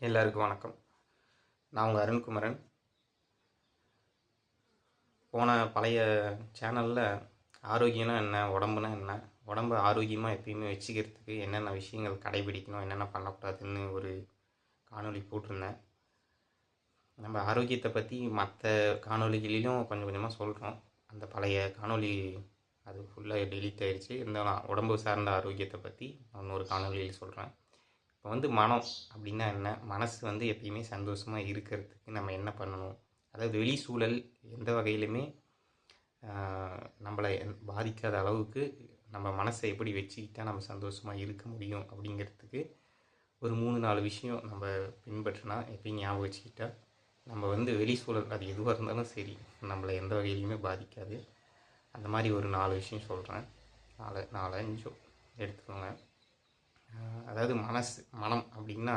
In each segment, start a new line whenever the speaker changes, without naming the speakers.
எல்லாருக்கும் வணக்கம். நான் உங்கள் அருண்குமரன். போன பழைய சேனலில் ஆரோக்கியம்னா என்ன உடம்புனா என்ன உடம்பு ஆரோக்கியமாக எப்பயுமே வச்சுக்கிறதுக்கு என்னென்ன விஷயங்கள் கடைபிடிக்கணும் என்னென்ன பண்ணக்கூடாதுன்னு ஒரு காணொளி போட்டிருந்தேன். நம்ம ஆரோக்கியத்தை பற்றி மற்ற காணொளிகளிலும் கொஞ்சம் கொஞ்சமாக சொல்கிறோம் அந்த பழைய காணொளி அது ஃபுல்லாக டெலீட் ஆகிடுச்சு இருந்தாலும் உடம்பு சார்ந்த ஆரோக்கியத்தை பற்றி நான் இன்னொரு காணொளியில் சொல்கிறேன் இப்போ வந்து மனம் அப்படின்னா என்ன? மனசு வந்து எப்பயுமே சந்தோஷமாக இருக்கிறதுக்கு நம்ம என்ன பண்ணணும்? அதாவது வெளி சூழல் எந்த வகையிலுமே நம்மளை பாதிக்காத அளவுக்கு நம்ம மனசை எப்படி வச்சுக்கிட்டால் நம்ம சந்தோஷமாக இருக்க முடியும் அப்படிங்கிறதுக்கு ஒரு மூணு நாலு விஷயம் நம்ம பின்பற்றினா எப்பயும் ஞாபகம் வச்சுக்கிட்டா நம்ம வந்து வெளி சூழல் அது எதுவாக இருந்தாலும் சரி நம்மளை எந்த வகையிலையுமே பாதிக்காது. அந்த மாதிரி ஒரு நாலு விஷயம் சொல்கிறேன் நாலு நாலஞ்சோ எடுத்துக்கோங்க. அதாவது மனசு மனம் அப்படின்னா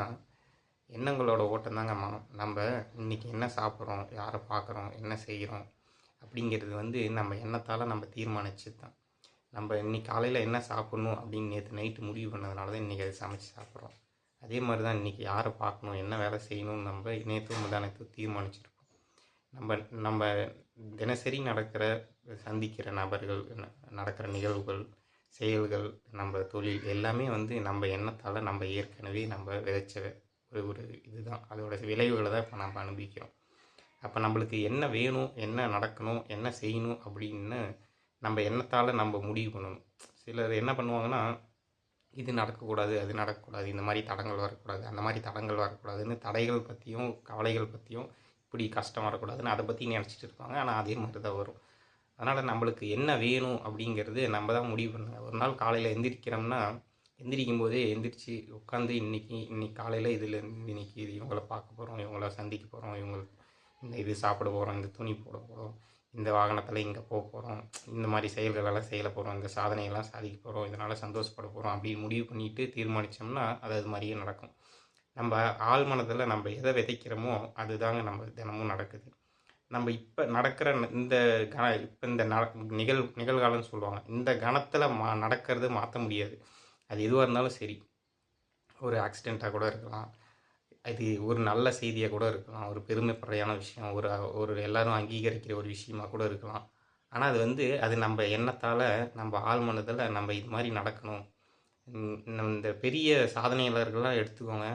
எண்ணங்களோட ஓட்டம் தாங்க மனம். நம்ம இன்னைக்கு என்ன சாப்பிட்றோம் யாரை பார்க்குறோம் என்ன செய்கிறோம் அப்படிங்கிறது வந்து நம்ம எண்ணத்தால் நம்ம தீர்மானிச்சு தான் நம்ம இன்னைக்கு காலையில் என்ன சாப்பிட்ணும் அப்படின்னு நேற்று நைட்டு முடிவு பண்ணதுனால தான் இன்றைக்கி அதை சமைச்சு சாப்பிட்றோம். அதே மாதிரி தான் இன்றைக்கி யாரை பார்க்கணும் என்ன வேலை செய்யணும்னு நம்ம நேற்று முந்தானத்து தீர்மானிச்சிருக்கோம் நம்ம நம்ம தினசரி நடக்கிற சந்திக்கிற நபர்கள் நடக்கிற நிகழ்வுகள் செயல்கள் நம்ம தொழில் எல்லாமே வந்து நம்ம எண்ணத்தால் நம்ம ஏற்கனவே நம்ம விதைச்ச ஒரு ஒரு இதுதான். அதோட விளைவுகளை தான் இப்போ நம்ம அனுபவிக்கிறோம். அப்போ நம்மளுக்கு என்ன வேணும் என்ன நடக்கணும் என்ன செய்யணும் அப்படின்னு நம்ம எண்ணத்தால் நம்ம முடிவு பண்ணணும். சிலர் என்ன பண்ணுவாங்கன்னா இது நடக்கக்கூடாது அது நடக்கக்கூடாது இந்த மாதிரி தடங்கள் வரக்கூடாது அந்த மாதிரி தடங்கள் வரக்கூடாதுன்னு தடைகள் பற்றியும் கவலைகள் பற்றியும் இப்படி கஷ்டம் வரக்கூடாதுன்னு அதை பற்றி நினச்சிட்டு இருப்பாங்க. ஆனால் அதே மாதிரி தான் வரும். அதனால் நம்மளுக்கு என்ன வேணும் அப்படிங்கிறது நம்ம தான் முடிவு பண்ணுங்க ஒரு நாள் காலையில் எந்திரிக்கிறோம்னா எந்திரிக்கும் போதே எந்திரிச்சு உட்காந்து இன்றைக்கி இன்னைக்கு காலையில் இதில் இன்றைக்கி இது இவங்கள பார்க்க போகிறோம் இவங்கள சந்திக்க போகிறோம் இவங்களுக்கு இந்த இது சாப்பிட போகிறோம் இந்த துணி போட போகிறோம் இந்த வாகனத்தில் இங்கே போக போகிறோம் இந்த மாதிரி செயல்களெல்லாம் செய்ய போகிறோம் இந்த சாதனையெல்லாம் சாதிக்க போகிறோம் இதனால் சந்தோஷப்பட போகிறோம் அப்படின்னு முடிவு பண்ணிட்டு தீர்மானித்தோம்னா அது அது மாதிரியே நடக்கும். நம்ம ஆழ் மனதில் நம்ம எதை விதைக்கிறோமோ அதுதாங்க நம்ம தினமும் நடக்குது. நம்ம இப்போ நடக்கிற இந்த கண இப்போ இந்த ந நிகழ் நிகழ்காலம்னு சொல்லுவாங்க. இந்த கணத்தில் மா நடக்கிறது மாற்ற முடியாது. அது எதுவாக இருந்தாலும் சரி. ஒரு ஆக்சிடெண்ட்டாக கூட இருக்கலாம். அது ஒரு நல்ல செய்தியாக கூட இருக்கலாம். ஒரு பெருமைப்படையான விஷயம். ஒரு ஒரு எல்லோரும் அங்கீகரிக்கிற ஒரு விஷயமாக கூட இருக்கலாம். ஆனால் அது வந்து அது நம்ம எண்ணத்தால் நம்ம ஆள் மனதில் நம்ம இது மாதிரி நடக்கணும். இந்த பெரிய சாதனையாளர்கள்லாம் எடுத்துக்கோங்க.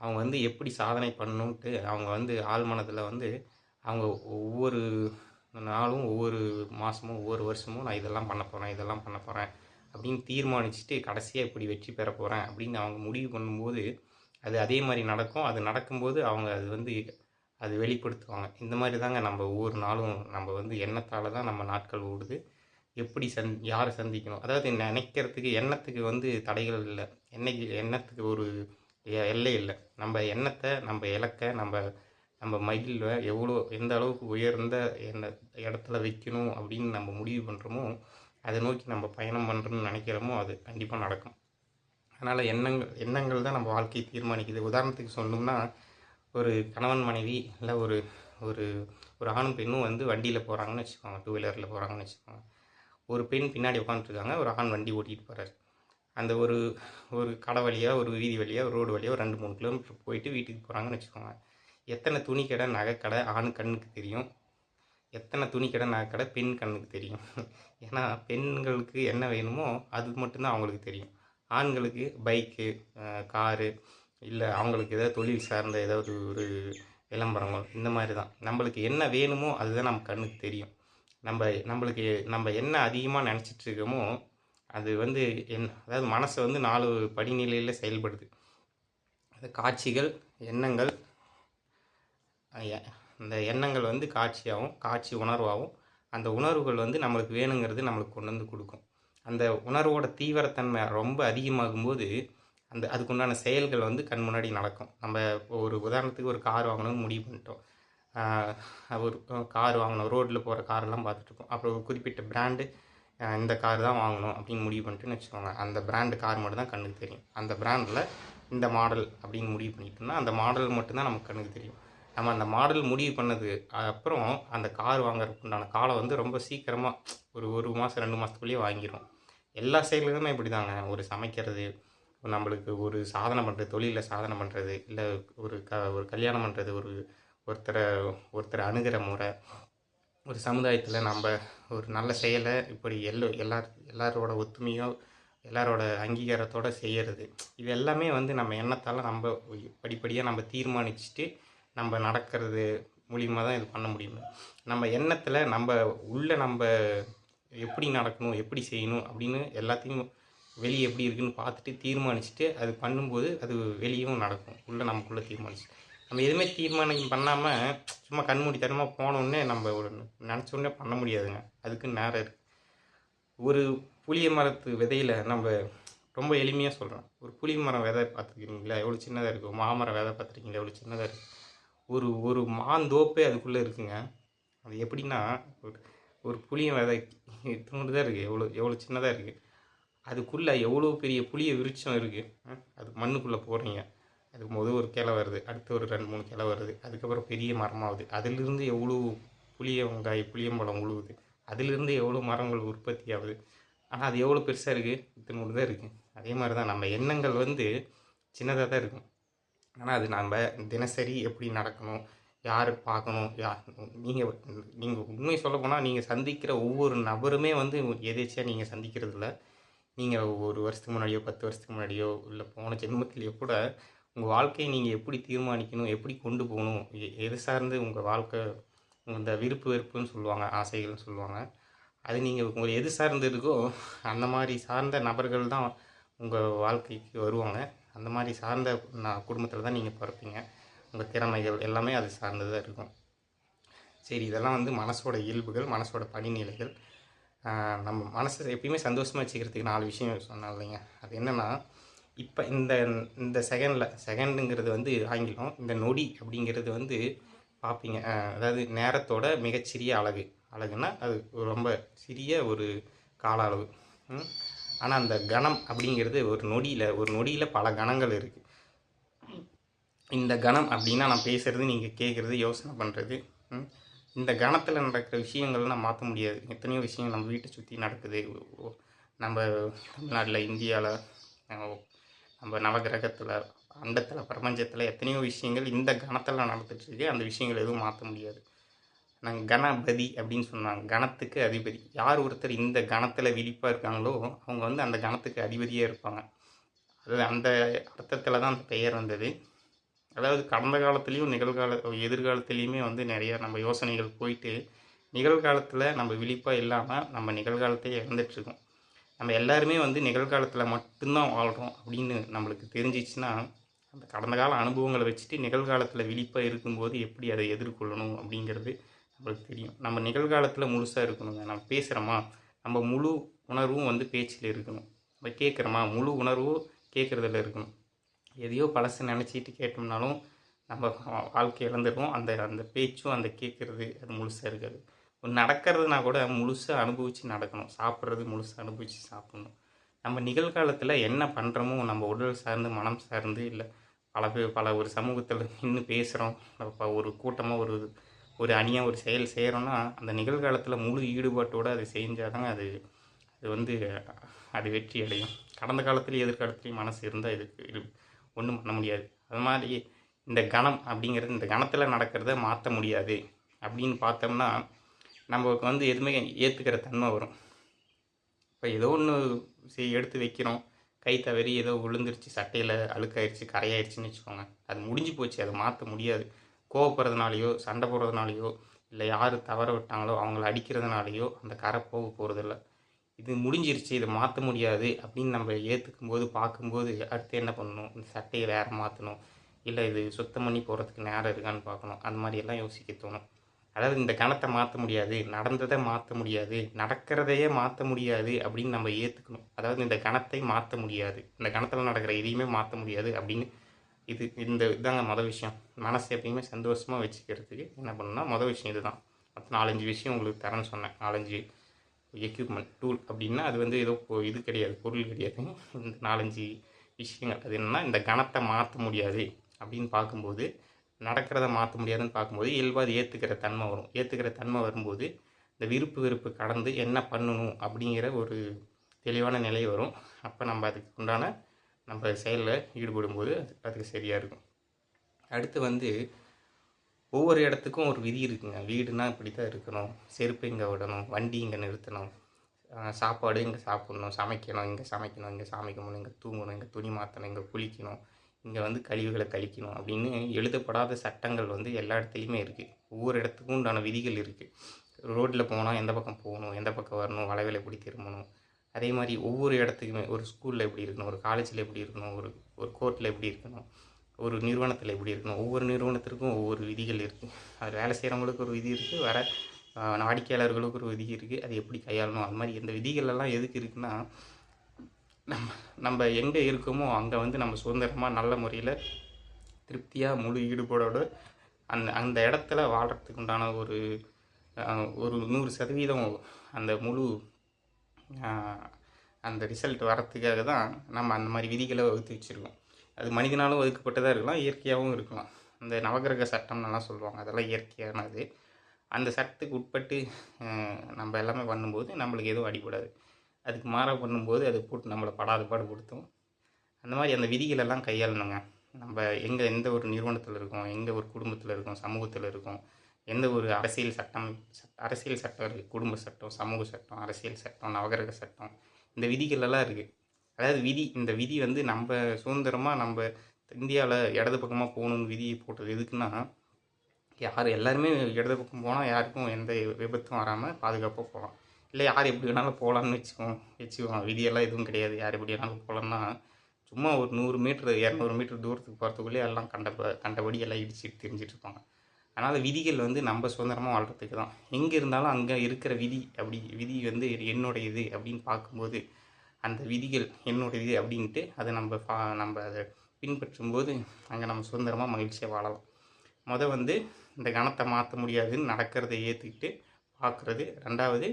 அவங்க வந்து எப்படி சாதனை பண்ணணுன்ட்டு அவங்க வந்து ஆள் மனதில் வந்து அவங்க ஒவ்வொரு நாளும் ஒவ்வொரு மாதமும் ஒவ்வொரு வருஷமும் நான் இதெல்லாம் பண்ண போகிறேன் இதெல்லாம் பண்ண போகிறேன் அப்படின்னு தீர்மானிச்சுட்டு கடைசியாக இப்படி வெற்றி பெற போகிறேன் அப்படின்னு அவங்க முடிவு பண்ணும்போது அது அதே மாதிரி நடக்கும். அது நடக்கும்போது அவங்க அது வந்து அது வெளிப்படுத்துவாங்க. இந்த மாதிரி தாங்க நம்ம ஒவ்வொரு நாளும் நம்ம வந்து எண்ணத்தால் தான் நம்ம நாட்கள் ஓடுது. எப்படி சந் யாரை சந்திக்கணும்? அதாவது நினைக்கிறதுக்கு எண்ணத்துக்கு வந்து தடைகள் இல்லை. என்னைக்கு எண்ணத்துக்கு ஒரு எ- எல்லை இல்லை. நம்ம எண்ணத்தை நம்ம இலக்கை நம்ம நம்ம மயிலில் எவ்வளோ எந்த அளவுக்கு உயர்ந்த என்ன இடத்துல வைக்கணும் அப்படின்னு நம்ம முடிவு பண்ணுறோமோ அதை நோக்கி நம்ம பயணம் பண்ணுறோம்னு நினைக்கிறோமோ அது கண்டிப்பாக நடக்கும். அதனால் எண்ணங்கள் எண்ணங்கள் தான் நம்ம வாழ்க்கையை தீர்மானிக்குது. உதாரணத்துக்கு சொல்லணும்னா ஒரு கணவன் மனைவி இல்லை ஒரு ஒரு ஒரு ஆணும் பெண்ணும் வந்து வண்டியில் போகிறாங்கன்னு வச்சுக்கோங்க டூ வீலரில் போகிறாங்கன்னு வச்சுக்கோங்க. ஒரு பெண் பின்னாடி உட்காந்துருக்காங்க ஒரு ஆண் வண்டி ஓட்டிகிட்டு போகிறாரு அந்த ஒரு ஒரு கடை வழியாக ஒரு வீதி வழியாக ஒரு ரோடு வழியாக ஒரு ரெண்டு மூணு கிலோமீட்டர் போயிட்டு வீட்டுக்கு போகிறாங்கன்னு வச்சுக்கோங்க. எத்தனை துணி கடை நகைக்கடை ஆண் கண்ணுக்கு தெரியும்? எத்தனை துணி கடை நகைக்கடை பெண் கண்ணுக்கு தெரியும்? ஏன்னா பெண்களுக்கு என்ன வேணுமோ அது மட்டும்தான் அவங்களுக்கு தெரியும். ஆண்களுக்கு பைக்கு காரு இல்லை அவங்களுக்கு ஏதாவது தொழில் சார்ந்த ஏதாவது ஒரு விளம்பரங்கள் இந்த மாதிரி தான் நம்மளுக்கு என்ன வேணுமோ அதுதான் நம்ம கண்ணுக்கு தெரியும். நம்ம நம்மளுக்கு நம்ம என்ன அதிகமாக நினச்சிட்டு இருக்கோமோ அது வந்து என் அதாவது மனசை வந்து நாலு படிநிலையில் செயல்படுது. அது காட்சிகள் எண்ணங்கள் இந்த எண்ணங்கள் வந்து காட்சியாகவும் காட்சி உணர்வாகவும் அந்த உணர்வுகள் வந்து நம்மளுக்கு வேணுங்கிறது நம்மளுக்கு கொண்டு வந்து கொடுக்கும். அந்த உணர்வோட தீவிரத்தன்மை ரொம்ப அதிகமாகும்போது அந்த அதுக்குண்டான செயல்கள் வந்து கண் முன்னாடி நடக்கும். நம்ம ஒரு உதாரணத்துக்கு ஒரு கார் வாங்கணும்னு முடிவு பண்ணிட்டோம். ஒரு கார் வாங்கணும். ரோட்டில் போகிற காரெல்லாம் பார்த்துட்ருக்கோம். அப்புறம் ஒரு குறிப்பிட்ட பிராண்டு இந்த கார் தான் வாங்கணும் அப்படின்னு முடிவு பண்ணிட்டுன்னு வச்சுக்கோங்க. அந்த பிராண்டு கார் மட்டும் தான் கண்ணுக்கு தெரியும். அந்த பிராண்டில் இந்த மாடல் அப்படின்னு முடிவு பண்ணிட்டோம்னா அந்த மாடல் மட்டும்தான் நமக்கு கண்ணுக்கு தெரியும். நம்ம அந்த மாடல் முடிவு பண்ணது. அப்புறம் அந்த கார் வாங்குறதுக்கு உண்டான காலம் வந்து ரொம்ப சீக்கிரமாக ஒரு ஒரு மாதம் ரெண்டு மாதத்துக்குள்ளேயே வாங்கிடும் எல்லா செயல்களுமே இப்படி தாங்க ஒரு சமைக்கிறது நம்மளுக்கு ஒரு சாதனை பண்ணுறது தொழிலில் சாதனை பண்ணுறது இல்லை ஒரு க ஒரு கல்யாணம் பண்ணுறது ஒரு ஒருத்தரை ஒருத்தரை அணுகிற முறை. ஒரு சமுதாயத்தில் நம்ம ஒரு நல்ல செயலை இப்படி எல்லோ எல்லார் எல்லாரோட ஒத்துமையோ எல்லாரோட அங்கீகாரத்தோடு செய்கிறது இது எல்லாமே வந்து நம்ம எண்ணத்தால் நம்ம படிப்படியாக நம்ம தீர்மானிச்சுட்டு நம்ம நடக்கிறது மூலியமாக தான் இது பண்ண முடியும். நம்ம எண்ணத்தில் நம்ம உள்ள நம்ம எப்படி நடக்கணும் எப்படி செய்யணும் அப்படின்னு எல்லாத்தையும் வெளியே எப்படி இருக்குன்னு பார்த்துட்டு தீர்மானிச்சுட்டு அது பண்ணும்போது அது வெளியும் நடக்கும். உள்ளே நமக்குள்ளே தீர்மானிச்சு. நம்ம எதுவுமே தீர்மானம் பண்ணாமல் சும்மா கண்மூடித்தனமாக போனோடனே நம்ம ஒரு நினச்ச உடனே பண்ண முடியாதுங்க. அதுக்கு நேரம் இருக்குது ஒரு புளிய மரத்து விதையில் நம்ம ரொம்ப எளிமையாக சொல்கிறேன் ஒரு புளிய மரம் விதை பார்த்துருக்கீங்களா? எவ்வளோ சின்னதாக இருக்கும் மாமரம் விதை பார்த்துருக்கீங்களா? எவ்வளோ சின்னதாக இருக்குது ஒரு ஒரு மாந்தோப்பே அதுக்குள்ளே இருக்குங்க. அது எப்படின்னா ஒரு ஒரு புளிய விதை இத்தினோண்டு தான் இருக்குது எவ்வளோ எவ்வளோ சின்னதாக இருக்குது அதுக்குள்ளே எவ்வளோ பெரிய புளிய விருட்சம் இருக்குது அது மண்ணுக்குள்ளே போகிறீங்க அதுக்கு முதல் ஒரு கிளை வருது. அடுத்து ஒரு ரெண்டு மூணு கிளை வருது. அதுக்கப்புறம் பெரிய மரமாகுது. அதிலிருந்து எவ்வளோ புளிய வெங்காய புளியம்பழம் உழுவுது. அதிலிருந்து எவ்வளோ மரங்கள் உற்பத்தி ஆகுது. ஆனால் அது எவ்வளோ பெருசாக இருக்குது இத்தனோடு தான் இருக்குது அதே மாதிரி தான் நம்ம எண்ணங்கள் வந்து சின்னதாக தான் இருக்கும். ஆனால் அது நம்ம தினசரி எப்படி நடக்கணும் யார் பார்க்கணும் யா நீங்கள் நீங்கள் உண்மை சொல்ல போனால் நீங்கள் சந்திக்கிற ஒவ்வொரு நபருமே வந்து எதேச்சியாக நீங்கள் சந்திக்கிறது இல்லை. நீங்கள் ஒரு வருஷத்துக்கு முன்னாடியோ பத்து வருஷத்துக்கு முன்னாடியோ இல்லை போன ஜென்மத்திலேயோ கூட உங்கள் வாழ்க்கையை நீங்கள் எப்படி தீர்மானிக்கணும் எப்படி கொண்டு போகணும் எ- எது சார்ந்து உங்கள் வாழ்க்கை இந்த விருப்பு வெறுப்புன்னு சொல்லுவாங்க ஆசைகள்னு சொல்லுவாங்க அது நீங்கள் உங்களுக்கு எது சார்ந்து இருக்கோ அந்த மாதிரி சார்ந்த நபர்கள் தான் உங்கள் வாழ்க்கைக்கு வருவாங்க. அந்த மாதிரி சார்ந்த நான் குடும்பத்தில் தான் நீங்கள் பிறப்பீங்க. உங்கள் திறமைகள் எல்லாமே அது சார்ந்து தான் இருக்கும். சரி இதெல்லாம் வந்து மனசோட இயல்புகள் மனசோட படிநிலைகள். நம்ம மனசை எப்பயுமே சந்தோஷமாக வச்சுக்கிறதுக்கு நாலு விஷயம் சொன்னேன் இல்லைங்க. அது என்னென்னா இப்போ இந்த இந்த செகண்டில் செகண்டுங்கிறது வந்து ஆங்கிலம் இந்த நொடி அப்படிங்கிறது வந்து பார்ப்பீங்க அதாவது நேரத்தோட மிகச்சிறிய அழகு. அழகுன்னா அது ரொம்ப சிறிய ஒரு கால அளவு. ஆனால் அந்த கணம் அப்படிங்கிறது ஒரு நொடியில் ஒரு நொடியில் பல கணங்கள் இருக்குது இந்த கணம் அப்படின்னா நான் பேசுகிறது நீங்கள் கேட்குறது யோசனை பண்ணுறது இந்த கணத்தில் நடக்கிற விஷயங்கள்லாம் மாற்ற முடியாது. எத்தனையோ விஷயங்கள் நம்ம வீட்டை சுற்றி நடக்குது. நம்ம தமிழ்நாட்டில் இந்தியாவில் நம்ம நவகிரகத்தில் அண்டத்தில் பிரபஞ்சத்தில் எத்தனையோ விஷயங்கள் இந்த கணத்தில் நடந்துட்டுருக்கு அந்த விஷயங்கள் எதுவும் மாற்ற முடியாது. நாங்கள் கணபதி அப்படின்னு சொன்னாங்க. கணத்துக்கு அதிபதி. யார் ஒருத்தர் இந்த கணத்தில் விழிப்பாக இருக்காங்களோ அவங்க வந்து அந்த கணத்துக்கு அதிபதியாக இருப்பாங்க. அது அந்த அர்த்தத்தில் தான் அந்த பெயர் வந்தது. அதாவது கடந்த காலத்துலேயும் நிகழ்கால எதிர்காலத்துலேயுமே வந்து நிறைய நம்ம யோசனைகள் போயிட்டு நிகழ்காலத்தில் நம்ம விழிப்பாக இல்லாமல் நம்ம நிகழ்காலத்தையே இழந்துட்டுருக்கோம் நம்ம எல்லாருமே வந்து நிகழ்காலத்தில் மட்டும்தான் வாழ்கிறோம் அப்படின்னு நம்மளுக்கு தெரிஞ்சிச்சுன்னா அந்த கடந்த கால அனுபவங்களை வச்சுட்டு நிகழ்காலத்தில் விழிப்பாக இருக்கும்போது எப்படி அதை எதிர்கொள்ளணும் அப்படிங்கிறது நம்மளுக்கு தெரியும். நம்ம நிகழ்காலத்தில் முழுசாக இருக்கணுங்க. நம்ம பேசுகிறோமா நம்ம முழு உணர்வும் வந்து பேச்சில் இருக்கணும். நம்ம கேட்குறோமா முழு உணர்வும் கேட்குறதுல இருக்கணும். எதையோ பழசு நினச்சிட்டு கேட்டோம்னாலும் நம்ம வாழ்க்கை இழந்துடுவோம் அந்த அந்த பேச்சும் அந்த கேட்குறது அது முழுசாக இருக்காது. நடக்கிறதுனா கூட முழுசாக அனுபவித்து நடக்கணும். சாப்பிட்றது முழுசாக அனுபவித்து சாப்பிடணும். நம்ம நிகழ்காலத்தில் என்ன பண்ணுறோமோ நம்ம உடல் சார்ந்து மனம் சார்ந்து இல்லை. பல பேர் பல ஒரு சமூகத்தில் நின்று பேசுகிறோம் ஒரு கூட்டமாக ஒரு ஒரு அணியாக ஒரு செயல் செய்கிறோன்னா அந்த நிகழ்காலத்தில் முழு ஈடுபாட்டோடு அது செஞ்சாதாங்க அது அது வந்து அது வெற்றி அடையும். கடந்த காலத்துலேயும் எதிர்காலத்துலேயும் மனசு இருந்தால் இதுக்கு இது ஒன்றும் பண்ண முடியாது. அது மாதிரி இந்த கணம் அப்படிங்கிறது இந்த கணத்தில் நடக்கிறத மாற்ற முடியாது அப்படின்னு பார்த்தோம்னா நமக்கு வந்து எதுவுமே ஏற்றுக்கிற தன்மை வரும். இப்போ ஏதோ ஒன்று செய் எடுத்து வைக்கிறோம். கை தவறி ஏதோ விழுந்துருச்சு சட்டையில் அழுக்காயிருச்சு கரையாயிருச்சுன்னு வச்சுக்கோங்க. அது முடிஞ்சு போச்சு அதை மாற்ற முடியாது. கோவப்படுறதுனாலையோ சண்டை போடுறதுனாலையோ இல்லை யார் தவற விட்டாங்களோ அவங்கள அடிக்கிறதுனாலையோ அந்த கரை போக போகிறதில்ல இது முடிஞ்சிருச்சு இதை மாற்ற முடியாது அப்படின்னு நம்ம ஏற்றுக்கும் போது பார்க்கும்போது அடுத்து என்ன பண்ணணும்? இந்த சட்டையை வேறு மாற்றணும் இல்லை இது சுத்தம் பண்ணி போகிறதுக்கு நேரம் இருக்கான்னு பார்க்கணும். அந்த மாதிரி எல்லாம் யோசிக்க தோணும். அதாவது இந்த கணத்தை மாற்ற முடியாது நடந்ததை மாற்ற முடியாது நடக்கிறதையே மாற்ற முடியாது அப்படின்னு நம்ம ஏற்றுக்கணும் அதாவது இந்த கணத்தை மாற்ற முடியாது. இந்த கணத்தில் நடக்கிற எதையுமே மாற்ற முடியாது அப்படின்னு இது இந்த இதாங்க மொதல் விஷயம். மனசை எப்பயுமே சந்தோஷமாக வச்சுக்கிறதுக்கு என்ன பண்ணணும்னா மொதல் விஷயம் இதுதான். மற்ற நாலஞ்சு விஷயம் உங்களுக்கு தரேன்னு சொன்னேன். நாலஞ்சு எக்யூப்மெண்ட் டூல் அப்படின்னா அது வந்து ஏதோ இது கிடையாது பொருள் கிடையாது. இந்த நாலஞ்சு விஷயங்கள். அது என்னென்னா இந்த கணத்தை மாற்ற முடியாது அப்படின்னு பார்க்கும்போது நடக்கிறத மாற்ற முடியாதுன்னு பார்க்கும்போது இயல்பாக அது ஏற்றுக்கிற தன்மை வரும். ஏற்றுக்கிற தன்மை வரும்போது இந்த விருப்பு வெறுப்பு கடந்து என்ன பண்ணணும் அப்படிங்கிற ஒரு தெளிவான நிலை வரும். அப்போ நம்ம அதுக்கு உண்டான நம்ம செயலில் ஈடுபடும்போது அது அதுக்கு சரியாக இருக்கும். அடுத்து வந்து ஒவ்வொரு இடத்துக்கும் ஒரு விதி இருக்குங்க. வீடுனா இப்படி தான் இருக்கணும். செருப்பு இங்கே விடணும். வண்டி இங்கே நிறுத்தணும். சாப்பாடு இங்கே சாப்பிடணும். சமைக்கணும். இங்கே சமைக்கணும். இங்கே சமைக்கணும் இங்கே தூங்கணும். இங்கே துணி மாற்றணும் இங்கே குளிக்கணும். இங்கே வந்து கழிவுகளை கழிக்கணும் அப்படின்னு எழுதப்படாத சட்டங்கள் வந்து எல்லா இடத்துலையுமே இருக்குது ஒவ்வொரு இடத்துக்கும் உண்டான விதிகள் இருக்குது ரோட்டில் போனால் எந்த பக்கம் போகணும்? எந்த பக்கம் வரணும்? வளைவில் எப்படி திரும்பணும்? அதே மாதிரி ஒவ்வொரு இடத்துக்குமே ஒரு ஸ்கூலில் எப்படி இருக்கணும் ஒரு காலேஜில் எப்படி இருக்கணும் ஒரு ஒரு கோர்ட்டில் எப்படி இருக்கணும் ஒரு நிறுவனத்தில் எப்படி இருக்கணும் ஒவ்வொரு நிறுவனத்திற்கும் ஒவ்வொரு விதிகள் இருக்குது அது வேலை செய்கிறவங்களுக்கு ஒரு விதி இருக்குது வர வாடிக்கையாளர்களுக்கு ஒரு விதி இருக்குது அது எப்படி கையாளணும்? அது மாதிரி இந்த விதிகள் எல்லாம் எதுக்கு இருக்குன்னா நம்ம நம்ம எங்கே இருக்கோமோ அங்கே வந்து நம்ம சுதந்திரமாக நல்ல முறையில் திருப்தியாக முழு ஈடுபாடோடு அந்த அந்த இடத்துல வாழ்கிறதுக்கு உண்டான ஒரு ஒரு நூறு சதவீதம் அந்த முழு அந்த ரிசல்ட் வரத்துக்காக தான் நம்ம அந்த மாதிரி விதிகளை வகுத்து வச்சுருக்கோம். அது மனிதனாலும் ஒதுக்கப்பட்டதாக இருக்கலாம் இயற்கையாகவும் இருக்கலாம். இந்த நவகிரக சட்டம்னெல்லாம் சொல்லுவாங்க அதெல்லாம் இயற்கையானது அந்த சட்டத்துக்கு உட்பட்டு நம்ம எல்லாமே பண்ணும்போது நம்மளுக்கு எதுவும் அடிபடாது. அதுக்கு மாறாக பண்ணும்போது அது போட்டு நம்மளை படாத பாடுபடுத்தும். அந்த மாதிரி அந்த விதிகள் எல்லாம் கையாளணுங்க. நம்ம எங்கே எந்த ஒரு நிறுவனத்தில் இருக்கோம் எங்கே ஒரு குடும்பத்தில் இருக்கோம் சமூகத்தில் இருக்கோம் எந்த ஒரு அரசியல் சட்டம் அரசியல் சட்டம் இருக்குது குடும்ப சட்டம் சமூக சட்டம் அரசியல் சட்டம் நவகிரக சட்டம். இந்த விதிகளெல்லாம் இருக்குது அதாவது விதி இந்த விதி வந்து நம்ம சுதந்திரமாக நம்ம இந்தியாவில் இடது பக்கமாக போகணும்னு விதியை போட்டது எதுக்குன்னா யார் எல்லாருமே இடது பக்கம் போனால் யாருக்கும் எந்த விபத்தும் வராமல் பாதுகாப்பாக போகலாம் இல்லை யார் எப்படி வேணாலும் போகலான்னு வச்சுக்கோம் வச்சுக்கோம் விதியெல்லாம் எதுவும் கிடையாது. யார் எப்படி வேணாலும் போகலான்னா சும்மா ஒரு நூறு மீட்ரு இரநூறு மீட்டர் தூரத்துக்கு போகிறதுக்குள்ளே எல்லாம் கண்ட கண்டபடி எல்லாம் இடிச்சு தெரிஞ்சிட்ருப்பாங்க அதனால் விதிகள் வந்து நம்ம சுதந்திரமாக வாழ்கிறதுக்கு தான். எங்கே இருந்தாலும் அங்கே இருக்கிற விதி அப்படி விதி வந்து என்னுடைய இது அப்படின்னு பார்க்கும்போது அந்த விதிகள் என்னுடையது அப்படின்ட்டு அதை நம்ம ஃபா நம்ம அதை பின்பற்றும்போது அங்கே நம்ம சுதந்திரமாக மகிழ்ச்சியாக வாழலாம். மொதல் வந்து இந்த கணத்தை மாற்ற முடியாதுன்னு நடக்கிறத ஏற்றுக்கிட்டு பார்க்குறது. ரெண்டாவது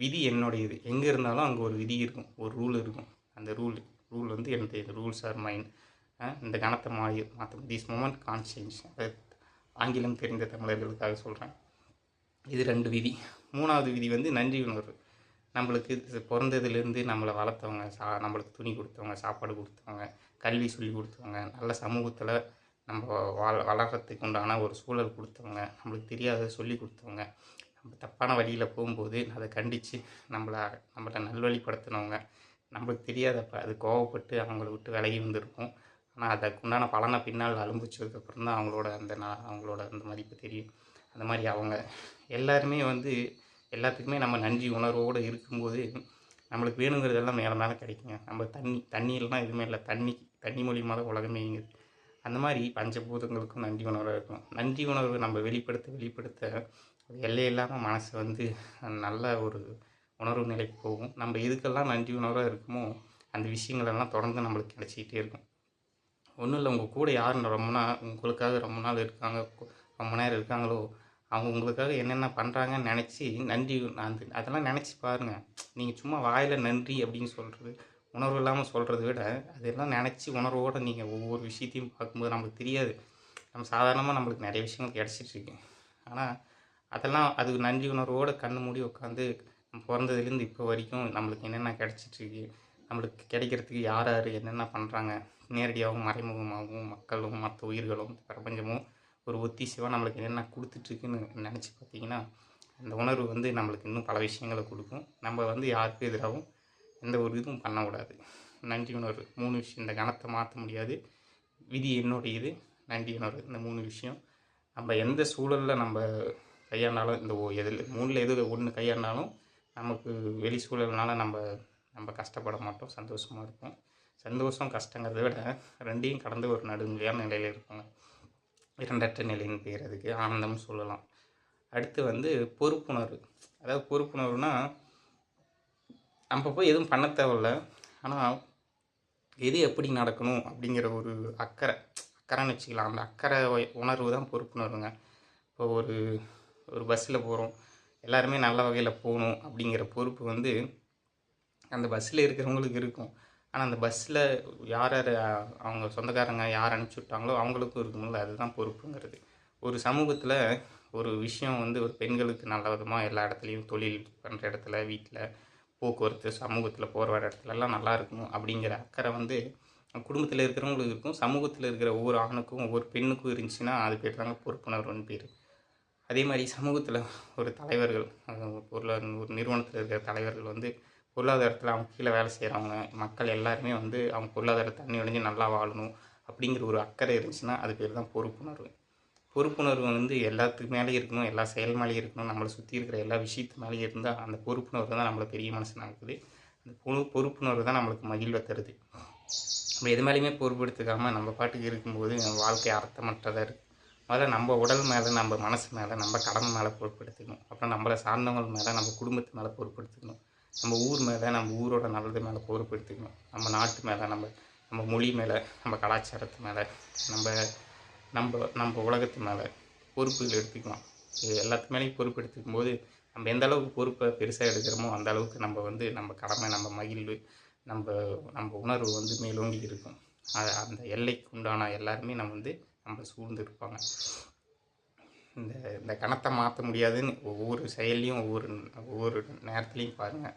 விதி என்னுடையது. எங்கே இருந்தாலும் அங்கே ஒரு விதி இருக்கும். ஒரு ரூல் இருக்கும். அந்த ரூல் ரூல் வந்து என்னுடைய ரூல்ஸ் ஆர் மைண்ட் இந்த கணத்தை மாறி மாற்ற திஸ் மூமெண்ட் கான்சியன்ஸ் ஆங்கிலம் தெரிந்த தமிழர்களுக்காக சொல்கிறேன் இது ரெண்டு விதி. மூணாவது விதி வந்து நன்றி உணர்வு. நம்மளுக்கு பிறந்ததுலேருந்து நம்மளை வளர்த்தவங்க சா நம்மளுக்கு துணி கொடுத்தவங்க சாப்பாடு கொடுத்தவங்க கல்வி சொல்லி கொடுத்தவங்க நல்ல சமூகத்தில் நம்ம வாழ வளர்கிறதுக்கு உண்டான ஒரு சூழல் கொடுத்தவங்க நம்மளுக்கு தெரியாத சொல்லி கொடுத்தவங்க நம்ம தப்பான வழியில் போகும்போது அதை கண்டித்து நம்மளை நம்மளை நல்வழிப்படுத்தினவங்க நம்மளுக்கு தெரியாதப்ப அது கோவப்பட்டு அவங்கள விட்டு விலகி வந்திருக்கும். ஆனால் அதுக்குண்டான பலனை பின்னால் அனுபவிச்சதுக்கப்புறம் தான் அவங்களோட அந்த நான் அவங்களோட அந்த மதிப்பு தெரியும். அந்த மாதிரி அவங்க எல்லாருமே வந்து எல்லாத்துக்குமே நம்ம நன்றி உணர்வோடு இருக்கும்போது நம்மளுக்கு வேணுங்கிறதெல்லாம் மேலே மேலே கிடைக்குங்க. நம்ம தண்ணி தண்ணியிலலாம் எதுவுமே இல்லை. தண்ணி தண்ணி மூலியமாக தான் உலகமே இயங்குது. அந்த மாதிரி பஞ்சபூதங்களுக்கும் நன்றி உணர்வாக இருக்கும். நன்றி உணர்வு நம்ம வெளிப்படுத்த வெளிப்படுத்த அது எல்லை இல்லாமல் மனசு வந்து நல்ல ஒரு உணர்வு நிலைக்கு போகும். நம்ம எதுக்கெல்லாம் நன்றி உணர்வாக இருக்குமோ அந்த விஷயங்களெல்லாம் தொடர்ந்து நம்மளுக்கு கிடச்சிக்கிட்டே இருக்கும். ஒன்றும் இல்லை உங்கள் கூட யார் ரொம்ப நாள் உங்களுக்காக ரொம்ப நாள் இருக்காங்க ரொம்ப நேரம் இருக்காங்களோ அவங்க உங்களுக்காக என்னென்ன பண்ணுறாங்கன்னு நினச்சி நன்றி அந்த அதெல்லாம் நினச்சி பாருங்கள் நீங்கள் சும்மா வாயில் நன்றி அப்படின்னு சொல்கிறது உணர்வு இல்லாமல் சொல்கிறத விட அதெல்லாம் நினச்சி உணர்வோடு நீங்கள் ஒவ்வொரு விஷயத்தையும் பார்க்கும்போது நம்மளுக்கு தெரியாது. நம்ம சாதாரணமாக நம்மளுக்கு நிறைய விஷயங்கள் கிடச்சிட்ருக்கு ஆனால் அதெல்லாம் அது நன்றி உணர்வோடு கண்ணு மூடி உட்காந்து நம்ம பிறந்ததுலேருந்து இப்போ வரைக்கும் நம்மளுக்கு என்னென்ன கிடச்சிட்ருக்கு நம்மளுக்கு கிடைக்கிறதுக்கு யார் யார் என்னென்ன பண்ணுறாங்க நேரடியாகவும் மறைமுகமாகவும் மக்களும் மற்ற உயிர்களும் பிரபஞ்சமும் ஒரு ஒத்திசைவாக நம்மளுக்கு என்னென்ன கொடுத்துட்ருக்குன்னு நினச்சி பார்த்தீங்கன்னா அந்த உணர்வு வந்து நம்மளுக்கு இன்னும் பல விஷயங்களை கொடுக்கும். நம்ம வந்து யாருக்கும் எதிராகவும் எந்த ஒரு இதுவும் பண்ணக்கூடாது. நன்றி உணர்வு. மூணு விஷயம். இந்த கணத்தை மாற்ற முடியாது. விதி என்னுடையது. நன்றி உணர்வு. இந்த மூணு விஷயம். நம்ம எந்த சூழலில் நம்ம கையாண்டாலும் இந்த ஓ எதில் மூணில் எது ஒன்று கையாண்டாலும் நமக்கு வெளி சூழல்னால நம்ம நம்ம கஷ்டப்பட மாட்டோம். சந்தோஷமாக இருப்போம். சந்தோஷம் கஷ்டங்கிறத விட ரெண்டையும் கடந்து ஒரு நடுநிலையான நிலையில் இருப்பாங்க. இரண்டற்ற நிலைன்னு பேர் அதுக்கு ஆனந்தம்னு சொல்லலாம். அடுத்து வந்து பொறுப்புணர்வு. அதாவது பொறுப்புணர்வுனா நம்ம போய் எதுவும் பண்ண தேவையில்ல. ஆனால் எது எப்படி நடக்கணும் அப்படிங்கிற ஒரு அக்கறை அக்கறைன்னு வச்சுக்கலாம். அந்த அக்கறை உணர்வு தான் பொறுப்புணர்வுங்க. இப்போ ஒரு ஒரு பஸ்ஸில் போகிறோம் எல்லாருமே நல்ல வகையில் போகணும் அப்படிங்கிற பொறுப்பு வந்து அந்த பஸ்ஸில் இருக்கிறவங்களுக்கு இருக்கும். ஆனால் அந்த பஸ்ஸில் யார் யார் அவங்க சொந்தக்காரங்க யார் அனுப்பிச்சி விட்டாங்களோ அவங்களுக்கும் இருக்கும்ல அதுதான் பொறுப்புங்கிறது. ஒரு சமூகத்தில் ஒரு விஷயம் வந்து ஒரு பெண்களுக்கு நல்ல விதமாக எல்லா இடத்துலையும் தொழில் பண்ணுற இடத்துல வீட்டில் போக்குவரத்து சமூகத்தில் போகிற வர இடத்துல எல்லாம் நல்லா இருக்கணும் அப்படிங்கிற அக்கறை வந்து குடும்பத்தில் இருக்கிறவங்களுக்கு இருக்கும். சமூகத்தில் இருக்கிற ஒவ்வொரு ஆணுக்கும் ஒவ்வொரு பெண்ணுக்கும் இருந்துச்சுன்னா அது பேர் தாங்க பொறுப்புணர்வுன்னு பேர். அதே மாதிரி சமூகத்தில் ஒரு தலைவர்கள் அஹ் ஒரு நிறுவனத்தில் இருக்கிற தலைவர்கள் வந்து பொருளாதாரத்தில் அவங்க கீழே வேலை செய்கிறவங்க மக்கள் எல்லாருமே வந்து அவங்க பொருளாதாரத்தை தண்ணி அடைஞ்சு நல்லா வாழணும் அப்படிங்கிற ஒரு அக்கறை இருந்துச்சுன்னா அது பேர் தான் பொறுப்புணர்வு. பொறுப்புணர்வு வந்து எல்லாத்துக்கு மேலேயும் இருக்கணும் எல்லா செயல் மேலேயும் இருக்கணும் நம்மளை சுற்றி இருக்கிற எல்லா விஷயத்து மேலேயும் இருந்தால் அந்த பொறுப்புணர்வு தான் நம்மளை பெரிய மனசு நடக்குது அந்த பொறு பொறுப்புணர்வு தான் நம்மளுக்கு மகிழ்வை தருது. நம்ம எது மேலேயுமே பொறுப்பெடுத்துக்காமல் நம்ம பாட்டுக்கு இருக்கும்போது வாழ்க்கை அர்த்தமற்றதாக இருக்குது முதல்ல நம்ம உடல் மேலே நம்ம மனசு மேலே நம்ம கடமை மேலே பொறுப்பெடுத்துக்கணும். அப்புறம் நம்மளை சார்ந்தவங்க மேலே நம்ம குடும்பத்து மேலே பொறுப்பெடுத்துக்கணும். நம்ம ஊர் மேலே நம்ம ஊரோட நல்லது மேலே பொறுப்பு எடுத்துக்கணும் நம்ம நாட்டு மேலே நம்ம நம்ம மொழி மேலே நம்ம கலாச்சாரத்து மேலே நம்ம நம்ம நம்ம உலகத்து மேலே பொறுப்புகள் எடுத்துக்கலாம். இது எல்லாத்து மேலேயும் பொறுப்பு எடுத்துக்கும் போது நம்ம எந்த அளவுக்கு பொறுப்பை பெருசாக எடுக்கிறோமோ அந்த அளவுக்கு நம்ம வந்து நம்ம கடமை நம்ம மகிழ்வு நம்ம நம்ம உணர்வு வந்து மேலோங்கி இருக்கும். அது அந்த எல்லைக்கு உண்டான எல்லாருமே நம்ம வந்து நம்ம சூழ்ந்து இருப்பாங்க இந்த இந்த கணத்தை மாற்ற முடியாதுன்னு ஒவ்வொரு செயல்லையும் ஒவ்வொரு ஒவ்வொரு நேரத்துலையும் பாருங்கள்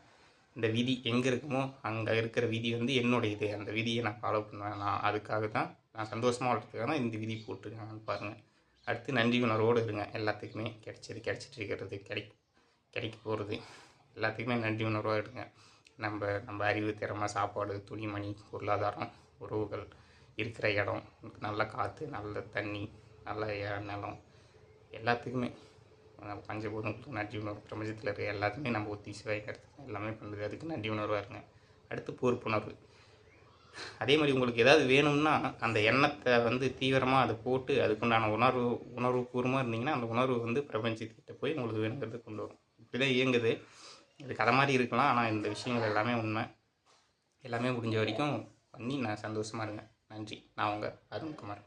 இந்த விதி எங்கே இருக்குமோ அங்கே இருக்கிற விதி வந்து என்னுடைய இது அந்த விதியை நான் ஃபாலோ பண்ணுவேன். நான் அதுக்காக தான் நான் சந்தோஷமாக வாழ்றதுக்காக தான் இந்த விதி போட்டிருக்காங்கன்னு பாருங்கள் அடுத்து நன்றி உணர்வோடு இருங்க. எல்லாத்துக்குமே கிடைச்சது கிடைச்சிட்டு இருக்கிறது. கிடை கிடைக்க போகிறது எல்லாத்துக்குமே நன்றி உணர்வாக இருங்க. நம்ம நம்ம அறிவு திறமை சாப்பாடு துணிமணி பொருளாதாரம் உறவுகள் இருக்கிற இடம். நல்ல காற்று நல்ல தண்ணி நல்ல நிலம். எல்லாத்துக்குமே நம்ம பஞ்சபூதங்களுக்கு நன்றி உணர்வு பிரபஞ்சத்தில் இருக்க எல்லாத்தையுமே நம்ம ஒத்தி சிவாய் எல்லாமே பண்ணுது அதுக்கு நன்றி உணர்வாக இருங்க அடுத்து பொறுப்புணர்வு அதே மாதிரி உங்களுக்கு ஏதாவது வேணும்னா அந்த எண்ணத்தை வந்து தீவிரமாக அதை போட்டு அதுக்குண்டான உணர்வு உணர்வு பூர்வமாக இருந்தீங்கன்னா அந்த உணர்வு வந்து பிரபஞ்சத்திட்ட போய் உங்களுக்கு வேணுங்கிறது கொண்டு வரும். இப்படி தான் இயங்குது. இது கதை மாதிரி இருக்கலாம். ஆனால் இந்த விஷயங்கள் எல்லாமே உண்மை. எல்லாமே முடிஞ்ச வரைக்கும் பண்ணி நான் சந்தோஷமாக இருங்க. நன்றி. நான் உங்கள் அருண்குமார்.